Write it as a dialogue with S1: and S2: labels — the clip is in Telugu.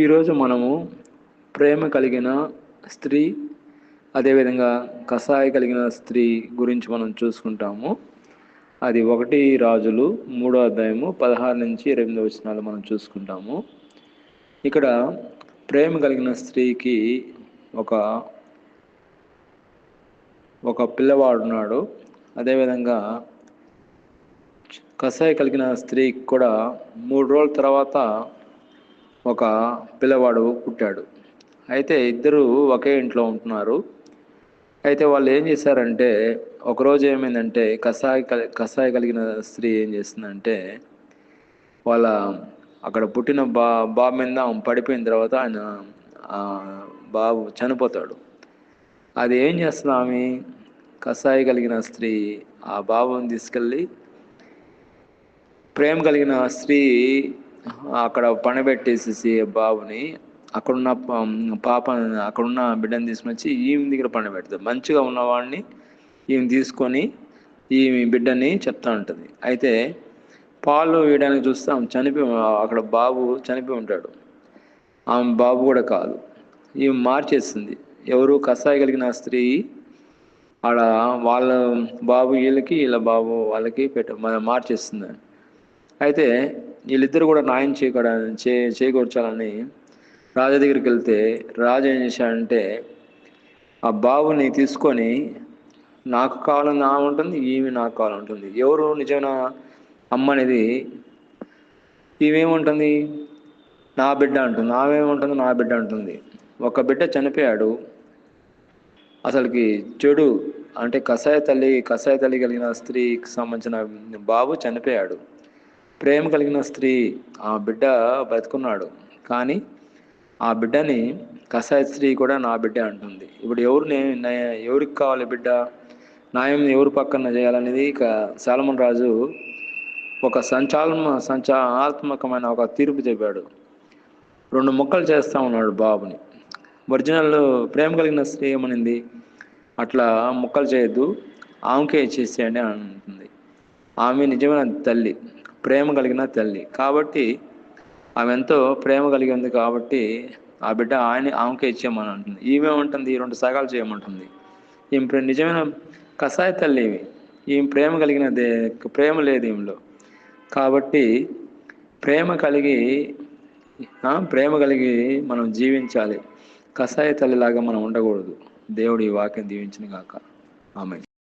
S1: ఈరోజు మనము ప్రేమ కలిగిన స్త్రీ అదేవిధంగా కషాయ కలిగిన స్త్రీ గురించి మనం చూసుకుంటాము. అది ఒకటి రాజులు మూడో అధ్యాయము పదహారు నుంచి ఇరవై వచనాలు మనం చూసుకుంటాము. ఇక్కడ ప్రేమ కలిగిన స్త్రీకి ఒక ఒక పిల్లవాడు ఉన్నాడు. అదేవిధంగా కషాయ కలిగిన స్త్రీకి కూడా మూడు రోజుల తర్వాత ఒక పిల్లవాడు పుట్టాడు. అయితే ఇద్దరు ఒకే ఇంట్లో ఉంటున్నారు. అయితే వాళ్ళు ఏం చేశారంటే ఒకరోజు ఏమైందంటే కషాయి కషాయి కషాయ కలిగిన స్త్రీ ఏం చేస్తుందంటే వాళ్ళ అక్కడ పుట్టిన బా బాబు మీద ఆమె పడిపోయిన తర్వాత ఆయన ఆ బాబు చనిపోతాడు. అది ఏం చేస్తుంది ఆమె? కషాయి కలిగిన స్త్రీ ఆ బాబుని తీసుకెళ్ళి ప్రేమ కలిగిన స్త్రీ అక్కడ పనిపెట్టేసేసి బాబుని అక్కడున్న పాప అక్కడున్న బిడ్డని తీసుకుని వచ్చి ఈమె దగ్గర పని పండబెడుతుంది మంచిగా ఉన్నవాడిని ఈమె తీసుకొని ఈమె బిడ్డని చెప్తా ఉంటుంది. అయితే పాలు వేయడానికి చూస్తే చనిపోయి అక్కడ బాబు చనిపోయి ఉంటాడు. ఆమె బాబు కూడా కాదు. ఈమె మార్చేస్తుంది ఎవరు కషాయి కలిగిన స్త్రీ ఆడ వాళ్ళ బాబు వీళ్ళకి వీళ్ళ బాబు వాళ్ళకి పెట్ట మార్చేస్తుంది అయితే వీళ్ళిద్దరు కూడా న్యాయం చేయకూడ చే చేకూర్చాలని రాజు దగ్గరికి వెళ్తే రాజు ఏం చేశాడంటే ఆ బాబుని తీసుకొని నాకు కావాలని ఆమె ఉంటుంది ఈమె నాకు కావాలంటుంది ఎవరు నిజమైన అమ్మ అనేది ఈమెముంటుంది? నా బిడ్డ అంటుంది. ఆమెముంటుంది నా బిడ్డ అంటుంది. ఒక బిడ్డ చనిపోయాడు. అసలుకి చెడు అంటే కషాయ తల్లి కషాయ తల్లి కలిగిన స్త్రీకి సంబంధించిన బాబు చనిపోయాడు. ప్రేమ కలిగిన స్త్రీ ఆ బిడ్డ బతుకున్నాడు. కానీ ఆ బిడ్డని కషాయ స్త్రీ కూడా నా బిడ్డ అంటుంది. ఇప్పుడు ఎవరు ఎవరికి కావాలి బిడ్డ? న్యాయం ఎవరు పక్కన చేయాలనేది ఇక సాలమన్ రాజు ఒక సంచాలన సంచాత్మకమైన ఒక తీర్పు చెప్పాడు. రెండు ముక్కలు చేస్తా ఉన్నాడు బాబుని. ఒరిజినల్ ప్రేమ కలిగిన స్త్రీ ఏమనింది? అట్లా ముక్కలు చేయొద్దు ఆమెకే చేసేయండి అని అంటుంది. ఆమె నిజమైన తల్లి. ప్రేమ కలిగిన తల్లి. కాబట్టి ఆమె ఎంతో ప్రేమ కలిగి ఉంది కాబట్టి ఆ బిడ్డ ఆయన ఆమెకే ఇచ్చేయమని అంటుంది ఈమె ఉంటుంది రెండు సగాలు చేయమంటుంది. ఈమె నిజమైన కషాయ తల్లి ఇవి ఈమె ప్రేమ కలిగిన దే ప్రేమ లేదు ఈమెలో. కాబట్టి ప్రేమ కలిగి ప్రేమ కలిగి మనం జీవించాలి. కషాయ తల్లిలాగా మనం ఉండకూడదు. దేవుడు ఈ వాక్యం దీవించిన గాక. ఆమె